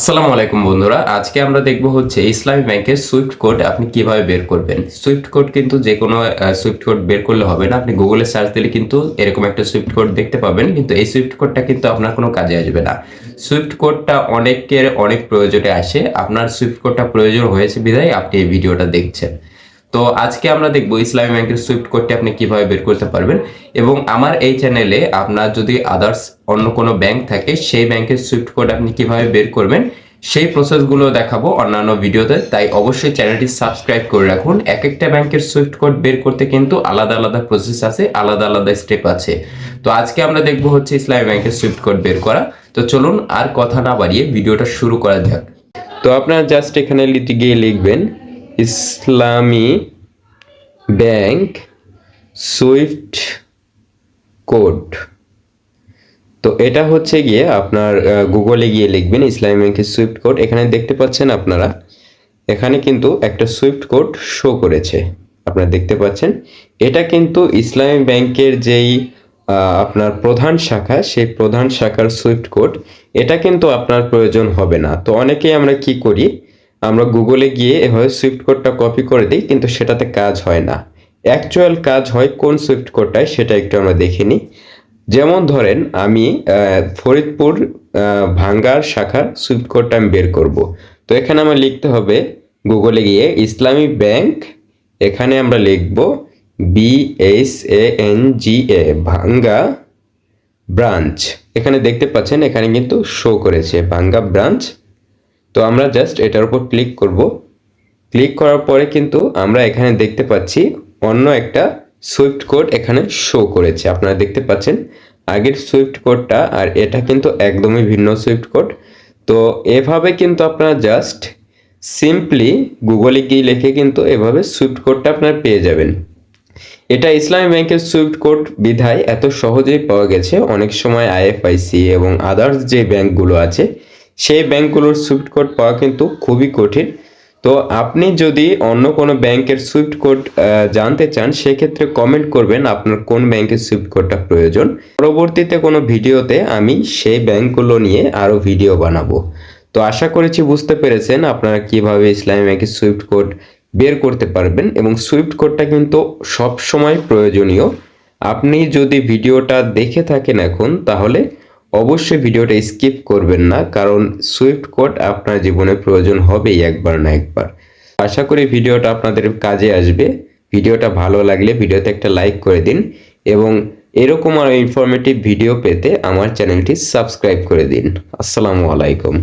আসসালামু আলাইকুম বন্ধুরা। আজকে আমরা দেখব হচ্ছে ইসলামী ব্যাংকের সুইফট কোড আপনি কীভাবে বের করবেন। সুইফট কোড কিন্তু যে কোনো সুইফট কোড বের করলে হবে না। আপনি গুগলে সার্চ দিলে কিন্তু এরকম একটা সুইফট কোড দেখতে পাবেন, কিন্তু এই সুইফট কোডটা কিন্তু আপনার কোনো কাজে আসবে না। সুইফট কোডটা অনেকের অনেক প্রয়োজনে আসে। আপনার সুইফট কোডটা প্রয়োজন হয়েছে বিধায় আপনি এই ভিডিওটা দেখছেন। তো আজকে আমরা দেখব ইসলামী ব্যাংকের সুইফট কোডটি আপনি কীভাবে বের করতে পারবেন। এবং আমার এই চ্যানেলে আপনার যদি আদার্স অন্য কোনো ব্যাংক থাকে, সেই ব্যাংকের সুইফট কোড আপনি কীভাবে বের করবেন, সেই প্রসেসগুলো দেখাবো অন্যান্য ভিডিওতে। তাই অবশ্যই চ্যানেলটি সাবস্ক্রাইব করে রাখুন। এক একটা ব্যাংকের সুইফট কোড বের করতে কিন্তু আলাদা আলাদা প্রসেস আছে, আলাদা আলাদা স্টেপ আছে। তো আজকে আমরা দেখব হচ্ছে ইসলামী ব্যাংকের সুইফট কোড বের করা। তো চলুন আর কথা না বাড়িয়ে ভিডিওটা শুরু করা যাক। তো আপনারা জাস্ট এখানে গিয়ে লিখবেন ইসলামী ব্যাংক সুইফট কোড। তো এটা হচ্ছে গিয়ে আপনার গুগলে গিয়ে লিখবেন ইসলামী ব্যাংকের সুইফট কোড। এখানে দেখতে পাচ্ছেন আপনারা, এখানে কিন্তু একটা সুইফট কোড শো করেছে। আপনারা দেখতে পাচ্ছেন, এটা কিন্তু ইসলামী ব্যাংকের যেই আপনার প্রধান শাখা, সেই প্রধান শাখার সুইফট কোড। এটা কিন্তু আপনার প্রয়োজন হবে না। তো অনেকেই আমরা কি করি আমরা গুগলে গিয়ে এভাবে সুইফট কোডটা কপি করে দিই, কিন্তু সেটাতে কাজ হয় না। অ্যাকচুয়াল কাজ হয় কোন সুইফট কোডটায় সেটা একটু আমরা দেখে নিই। যেমন ধরেন, আমি ফরিদপুর ভাঙ্গার শাখার সুইফট কোডটা আমি বের করব। তো এখানে আমার লিখতে হবে গুগলে গিয়ে ইসলামী ব্যাংক, এখানে আমরা লিখব B S A N G A Bhanga branch. এখানে দেখতে পাচ্ছেন, এখানে কিন্তু শো করেছে, ভাঙ্গা ব্রাঞ্চ। তো আমরা জাস্ট এটার উপর ক্লিক করব। ক্লিক করার পরে কিন্তু আমরা এখানে দেখতে পাচ্ছি অন্য একটা সুইফট কোড এখানে শো করেছে। আপনারা দেখতে পাচ্ছেন আগের সুইফট কোডটা আর এটা কিন্তু একদমই ভিন্ন সুইফট কোড তো এভাবে কিন্তু আপনারা জাস্ট সিম্পলি গুগলে গিয়ে লিখে কিন্তু এভাবে সুইফট কোডটা আপনারা পেয়ে যাবেন। এটা ইসলামী ব্যাংকের সুইফট কোড বিধায় এত সহজেই পাওয়া গেছে। অনেক সময় আইএফআইসি এবং আদার্স যে ব্যাংকগুলো আছে সেই ব্যাংকগুলোর সুইফট কোড পাওয়া কিন্তু খুবই কঠিন। তো আপনি যদি অন্য কোনো ব্যাংকের সুইফট কোড জানতে চান, সেক্ষেত্রে কমেন্ট করবেন আপনার কোন ব্যাংকের সুইফট কোডটা প্রয়োজন। পরবর্তীতে কোনো ভিডিওতে আমি সেই ব্যাংকগুলো নিয়ে আরও ভিডিও বানাবো। তো আশা করেছি বুঝতে পেরেছেন আপনারা কীভাবে ইসলামী ব্যাংকের সুইফট কোড বের করতে পারবেন এবং সুইফট কোডটা কিন্তু সব সময় প্রয়োজনীয়। আপনি যদি ভিডিওটা দেখে থাকেন এখন, তাহলে অবশ্যই ভিডিওটা স্কিপ করবেন না, কারণ সুইফট কোড আপনার জীবনে প্রয়োজন হবেই একবার না একবার। আশা করি ভিডিওটা আপনাদের কাজে আসবে। ভিডিওটা ভালো লাগলে ভিডিওতে একটা লাইক করে দিন এবং এরকম আরও ইনফরমেটিভ ভিডিও পেতে আমার চ্যানেলটি সাবস্ক্রাইব করে দিন। আসসালামু আলাইকুম।